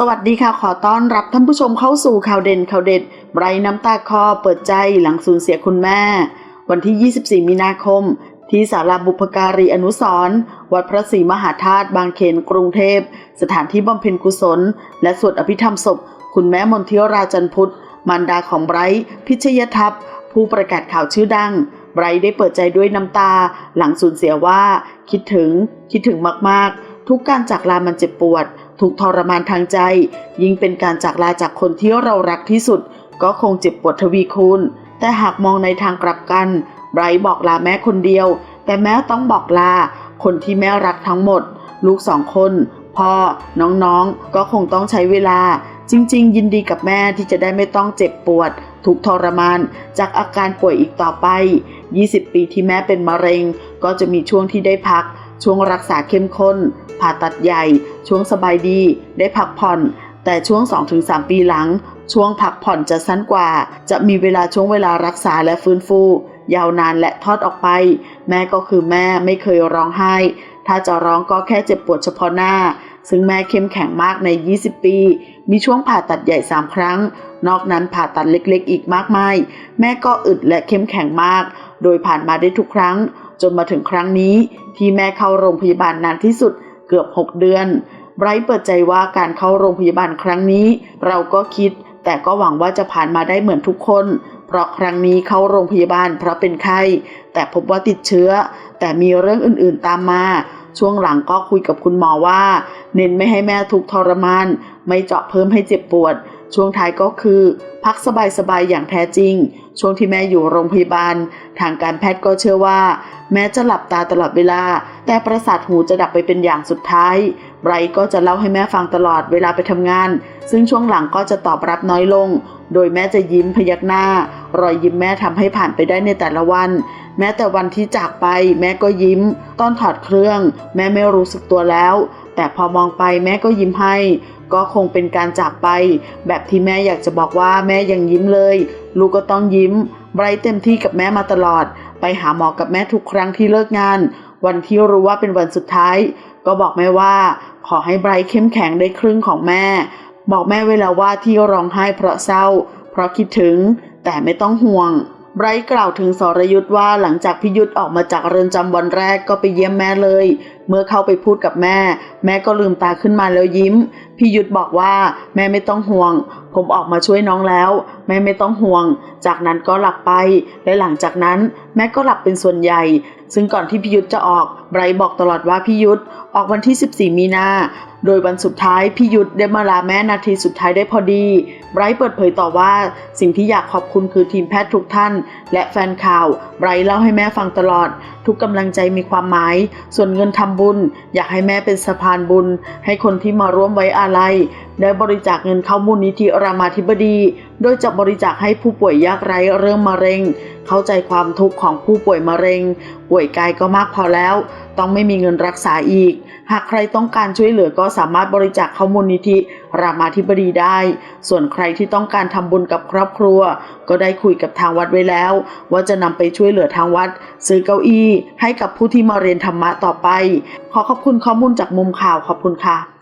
สวัสดีค่ะ ขอต้อนรับท่านผู้ชมเข้าสู่ข่าวเด่นข่าวเด็ดไรท์น้ำตาคอเปิดใจหลังสูญเสียคุณแม่ วันที่ 24 มีนาคม ที่ศาลาบุพการีอนุสรณ์วัดพระศรีมหาธาตุบางเขนกรุงเทพ สถานที่บำเพ็ญกุศล และสวดอภิธรรมศพ คุณแม่มนทียราจันพุทธมารดาของไบรท์พิชยทัพ ผู้ประกาศข่าวชื่อดังไบรท์ได้เปิดใจด้วยน้ำตา หลังสูญเสียว่า คิดถึง คิดถึงมากๆ ทุกการจากลามันเจ็บปวด ถูกทรมานทางใจ ยิ่งเป็นการจากลาจากคนที่เรารักที่สุด ก็คงเจ็บปวดทวีคูณ แต่หากมองในทางกลับกันไบรท์บอกลาแม่คนเดียว แต่แม่ต้องบอกลา คนที่แม่รักทั้งหมด ลูกสองคนพ่อน้องๆ ก็คงต้องใช้เวลา จริง ๆ ยินดีกับแม่ที่จะได้ไม่ต้องเจ็บปวด ทุกทรมาน จากอาการป่วยอีกต่อไป 20 ปีที่แม่เป็นมะเร็ง ก็จะมีช่วงที่ได้พัก ช่วงรักษาเข้มข้น ผ่าตัดใหญ่ ช่วงสบายดี ได้พักผ่อน แต่ช่วง 2-3 ปีหลัง ช่วงพักผ่อนจะสั้นกว่า จะมีเวลาช่วงเวลารักษาและฟื้นฟู ยาวนานและทอดออกไป แม่ก็คือแม่ไม่เคยร้องไห้ ถ้าจะร้องก็แค่เจ็บปวดเฉพาะหน้า ซึ่งแม่เข้มแข็งมากใน 20 ปี มีช่วงผ่าตัดใหญ่ 3 ครั้ง นอกนั้นผ่าตัดเล็กๆ อีกมากมาย แม่ก็อึดและเข้มแข็งมาก โดยผ่านมาได้ทุกครั้ง จนมาถึงครั้งนี้ ที่แม่เข้าโรงพยาบาลนานที่สุดเกือบ 6 เดือนไบรท์เปิดใจว่าการเข้าโรงพยาบาลครั้งนี้ เราก็คิด แต่ก็หวังว่าจะผ่านมาได้เหมือนทุกคน เพราะครั้งนี้เข้าโรงพยาบาลเพราะเป็นไข้ แต่พบว่าติดเชื้อ แต่มีเรื่องอื่นๆตามมา ช่วงหลังก็คุยกับคุณหมอว่า เน้นไม่ให้แม่ทุกทรมาน ไม่เจาะเพิ่มให้เจ็บปวด ช่วงท้ายก็คือ พักสบายๆอย่างแท้จริง ช่วงที่แม่อยู่โรงพยาบาล ทางการแพทย์ก็เชื่อว่า แม้จะหลับตาตลอดเวลา แต่ประสาทหูจะดับไปเป็นอย่างสุดท้ายไบรก็จะเล่าให้แม่ฟังตลอดเวลาไปทำงาน ซึ่งช่วงหลังก็จะตอบรับน้อยลง โดยแม่จะยิ้มพยักหน้า รอยยิ้มแม่ทำให้ผ่านไปได้ในแต่ละวัน แม้แต่วันที่จากไป แม่ก็ยิ้ม ตอนถอดเครื่อง แม่ไม่รู้สึกตัวแล้ว แต่พอมองไปแม่ก็ยิ้มให้ ก็คงเป็นการจากไป แบบที่แม่อยากจะบอกว่าแม่ยังยิ้มเลย ลูกก็ต้องยิ้มไบรท์เต็มที่กับแม่มาตลอด ไปหาหมอกับแม่ทุกครั้งที่เลิกงาน วันที่รู้ว่าเป็นวันสุดท้าย ก็บอกแม่ว่า ขอให้ไบรท์เข้มแข็งได้ครึ่งของแม่ บอกแม่เวลาว่าที่ร้องไห้เพราะเศร้า เพราะคิดถึง แต่ไม่ต้องห่วงไบรท์กล่าวถึงสรยุทธ์ว่าหลังจากพิยุทธ์ออกมาจากเรือนจำวันแรกก็ไปเยี่ยมแม่เลย เมื่อเข้าไปพูดกับแม่ แม่ก็ลืมตาขึ้นมาแล้วยิ้ม พี่ยุทธบอกว่าแม่ไม่ต้องห่วง ผมออกมาช่วยน้องแล้ว แม่ไม่ต้องห่วง จากนั้นก็หลับไป และหลังจากนั้นแม่ก็หลับเป็นส่วนใหญ่ ซึ่งก่อนที่พี่ยุทธจะออกไบรท์บอกตลอดว่าพี่ยุทธออกวันที่ 14 มีนาโดยวันสุดท้ายพี่ยุทธได้มาลาแม่นาทีสุดท้ายได้พอดีไบรท์เปิดเผยต่อว่า สิ่งที่อยากขอบคุณคือทีมแพทย์ทุกท่าน และแฟนข่าวไบรท์เล่าให้แม่ฟังตลอด ทุกกำลังใจมีความหมาย ส่วนเงินทำบุญ อยากให้แม่เป็นสะพานบุญ ให้คนที่มาร่วมไว้อาลัย ได้บริจาคเงินเข้ามูลนิธิรามาธิบดี โดยจะบริจาคให้ผู้ป่วยยากไร้เรื่องมะเร็ง เข้าใจความทุกข์ของผู้ป่วยมะเร็ง ป่วยกายก็มากพอแล้ว ต้องไม่มีเงินรักษาอีก หากใครต้องการช่วยเหลือก็สามารถบริจาคเข้ามูลนิธิรามาธิบดีได้ ส่วนใครที่ต้องการทำบุญกับครอบครัว ก็ได้คุยกับทางวัดไว้แล้ว ว่าจะนำไปช่วยเหลือทางวัด ซื้อเก้าอี้ให้กับผู้ที่มาเรียนธรรมะต่อไป ขอขอบคุณข้อมูลจากมุมข่าวขอบคุณค่ะ